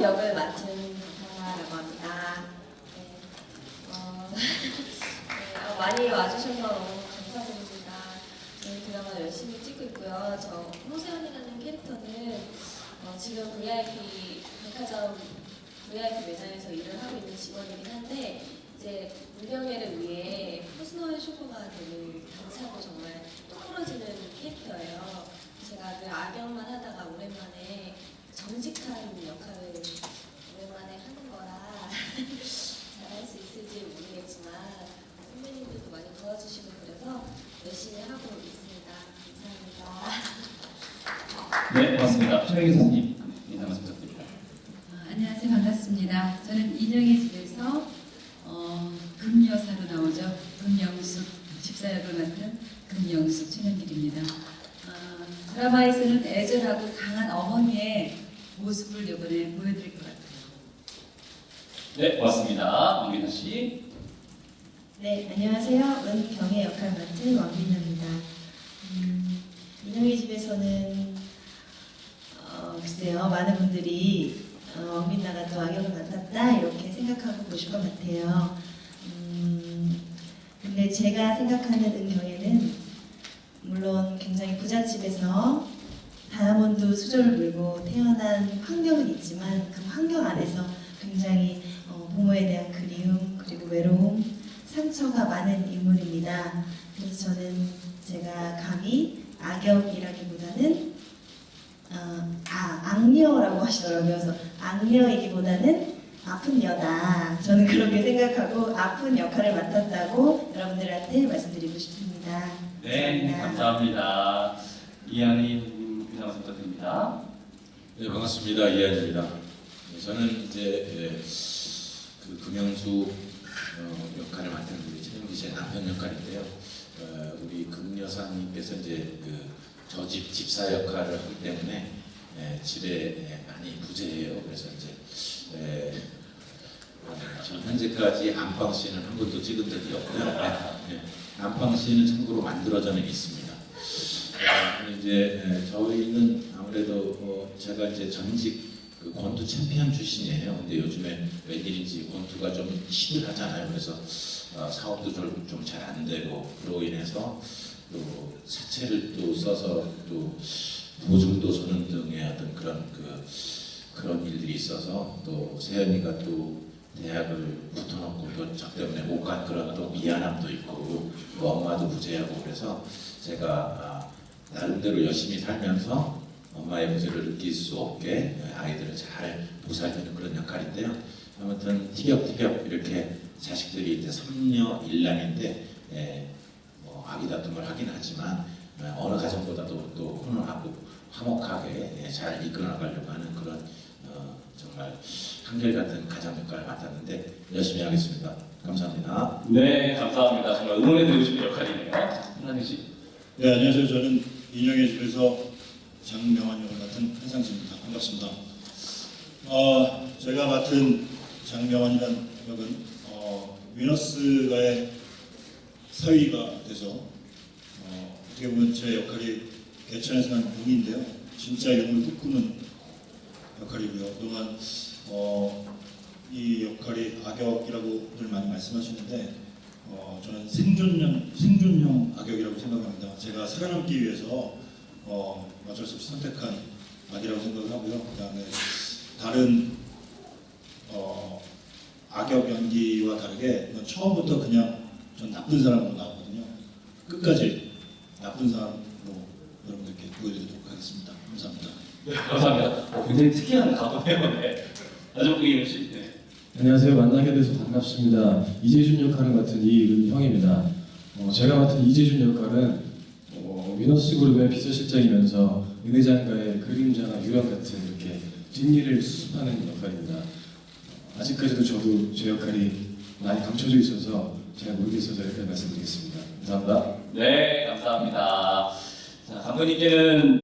태연 역을 맡은 박하나라고 합니다. 네, 어, 네, 어, 많이 와주셔서 감사드립니다. 저희 드라마 열심히 찍고 있고요. 저 호세연이라는 캐릭터는 어, 지금 VIP 백화점 VIP 매장에서 일을 하고 있는 직원이긴 한데 이제 문경회를 위해 퍼스널 쇼퍼가 되는 당차고 정말 똑부러지는 캐릭터예요. 제가 늘 악역만 하다가 오랜만에 정직한 역할을 오랜만에 하는 거라 잘할 수 있을지 모르겠지만 선배님들도 많이 도와주시고 그래서 열심히 하고 있습니다. 감사합니다. 네, 고맙습니다. 최명희 선생님 인사 말씀 부탁드립니다. 아, 안녕하세요. 반갑습니다. 저는 인형의 집에서 어, 금여사로 나오죠. 금영숙 집사역을 맡은 금영숙 최명길입니다. 아, 드라마에서는 애절하고 강한 어머니의 모습을 이번에 보여드릴 것 같아요. 네, 고맙습니다. 왕빈아 씨. 네, 안녕하세요. 은경의 역할 맡은 왕빈나입니다. 음, 인형의 집에서는 어, 글쎄요, 많은 분들이 어, 왕빈나가 또 악역을 맡았다 이렇게 생각하고 보실 것 같아요. 음, 근데 제가 생각하는 은경에는 물론 굉장히 부잣집에서 다이아몬드 수저를 물고 태어난 환경은 있지만 그 환경 안에서 굉장히 어, 부모에 대한 그리움 그리고 외로움 상처가 많은 인물입니다. 그래서 저는 제가 감히 악역이라기보다는 어, 아 악녀라고 하시더라고요. 그래서 악녀이기보다는 아픈 여다. 저는 그렇게 생각하고 아픈 역할을 맡았다고 여러분들한테 말씀드리고 싶습니다. 네, 감사합니다. 인사 말씀 부탁드립니다. 네, 반갑습니다. 이한입니다. 네, 저는 이제 예, 그 금영수 어, 역할을 맡은 우리 최영기 씨의 남편 역할인데요. 어, 우리 금여사님께서 이제 그 저집 집사 역할을 하기 때문에 예, 집에 예, 많이 부재해요. 그래서 이제 예, 어, 지금 현재까지 안방 씬은 한 번도 찍은 적이 없고요. 안방 씬은 참고로 만들어져는 있습니다. 어, 이제 예, 저희는 아무래도 어, 제가 이제 전직 그 권투 챔피언 출신이에요. 근데 요즘에 웬일인지 권투가 좀 시들하잖아요. 그래서 어, 사업도 좀 잘 안 되고 그로 인해서 또 사채를 또 써서 또 보증도 서는 등의 어떤 그런 그 그런 일들이 있어서 또 세연이가 또 대학을 붙어놓고 또 저 때문에 못 간 그런 또 미안함도 있고 또 엄마도 부재하고 그래서 제가 아, 나름대로 열심히 살면서 엄마의 부재를 느낄 수 없게 아이들을 잘 보살피는 그런 역할인데요. 아무튼 티격태격 이렇게 자식들이 이제 삼녀 일남인데 예, 뭐 아기 다툼을 하긴 하지만 예, 어느 가정보다도 또 훈훈하고 화목하게 예, 잘 이끌어 나가려고 하는 그런 어, 정말 한결같은 가장 역할을 맡았는데 열심히 하겠습니다. 감사합니다. 네, 감사합니다. 정말 응원해드리고 싶은 역할이네요. 한상희 씨. 네, 안녕하세요. 저는 인형의 집에서 장명환 역을 맡은 한상진입니다. 반갑습니다. 어, 제가 맡은 장명환이라는 역은 어, 위너스가의 사위가 돼서 어, 어떻게 보면 제 역할이 개천에서 난 용인데요. 진짜 용을 꿈꾸는 역할이고요. 그동안 어, 이 역할이 악역이라고 늘 많이 말씀하시는데 어, 저는 생존형 생존형 악역이라고 생각합니다. 제가 살아남기 위해서 어, 어쩔 수 없이 선택한 악이라고 생각을 하고요. 그 다음에 다른 어, 악역 연기와 다르게 이건 처음부터 그냥 전 나쁜 사람으로 나오거든요. 끝까지 나쁜 사람으로 여러분들께 보여드리도록 하겠습니다. 감사합니다. 네, 감사합니다. 어, 굉장히 특이한 각오네요. 네. 나정국 이윤 씨. 네. 안녕하세요. 만나게 돼서 반갑습니다. 이재준 역할을 맡은 이은형입니다. 어, 제가 맡은 이재준 역할은 어, 위너스 그룹의 비서실장이면서 은 회장과의 그림자나 유령 같은 이렇게 뒷일을 수습하는 역할입니다. 어, 아직까지도 저도 제 역할이 많이 감춰져 있어서 잘 모르겠어서 이렇게 말씀드리겠습니다. 감사합니다. 네, 감사합니다. 자, 감독님께는